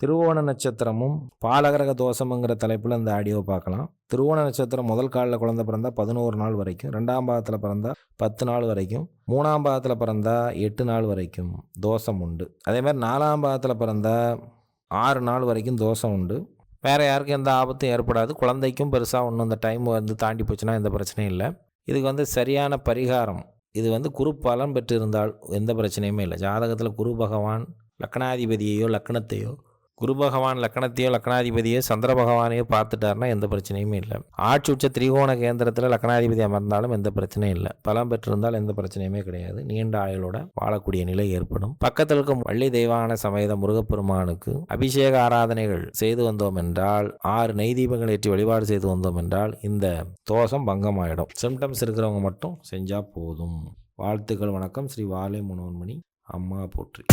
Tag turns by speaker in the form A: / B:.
A: திருவோண நட்சத்திரமும் பாலகரக தோஷமுங்கிற தலைப்பில் இந்த ஆடியோ பார்க்கலாம். திருவோண நட்சத்திரம் முதல் காலில் குழந்த பிறந்தா பதினோரு நாள் வரைக்கும் ரெண்டாம் பாகத்தில் பிறந்தா பத்து நாள் வரைக்கும் மூணாம் பாகத்தில் பிறந்தா எட்டு நாள் வரைக்கும் தோஷம் உண்டு. அதே மாதிரி நாலாம் பாகத்தில் பிறந்தா ஆறு நாள் வரைக்கும் தோஷம் உண்டு. வேறு யாருக்கும் எந்த ஆபத்தும் ஏற்படாது. குழந்தைக்கும் பெருசாக ஒன்றும் இந்த டைம் வந்து தாண்டி போச்சுன்னா எந்த பிரச்சனையும் இல்லை. இதுக்கு வந்து சரியான பரிகாரம். இது வந்து குரு பலன் பெற்றிருந்தால் எந்த பிரச்சனையுமே இல்லை. ஜாதகத்தில் குரு பகவான் லக்னாதிபதியையோ லக்னத்தையோ குரு பகவான் லக்னத்தையோ லக்னாதிபதியோ சந்திர பகவானையோ பார்த்துட்டாருன்னா எந்த பிரச்சனையுமே இல்லை. ஆட்சி உச்ச திரிகோண கேந்திரத்தில் லக்னாதிபதி அமர்ந்தாலும் எந்த பிரச்சனையும் இல்லை. பலம் பெற்றிருந்தால் எந்த பிரச்சனையுமே கிடையாது. நீண்ட ஆயுளோட வாழக்கூடிய நிலை ஏற்படும். பக்கத்தில் இருக்கும் வள்ளி தெய்வான சமேத முருகப்பெருமானுக்கு அபிஷேக ஆராதனைகள் செய்து வந்தோம் என்றால் ஆறு நெய் தீபங்கள் ஏற்றி வழிபாடு செய்து வந்தோம் என்றால் இந்த தோஷம் பங்கமாயிடும். சிம்டம்ஸ் இருக்கிறவங்க மட்டும் செஞ்சால் போதும். வாழ்த்துக்கள் வணக்கம். ஸ்ரீ வாலே முனோன்மணி அம்மா போற்றி.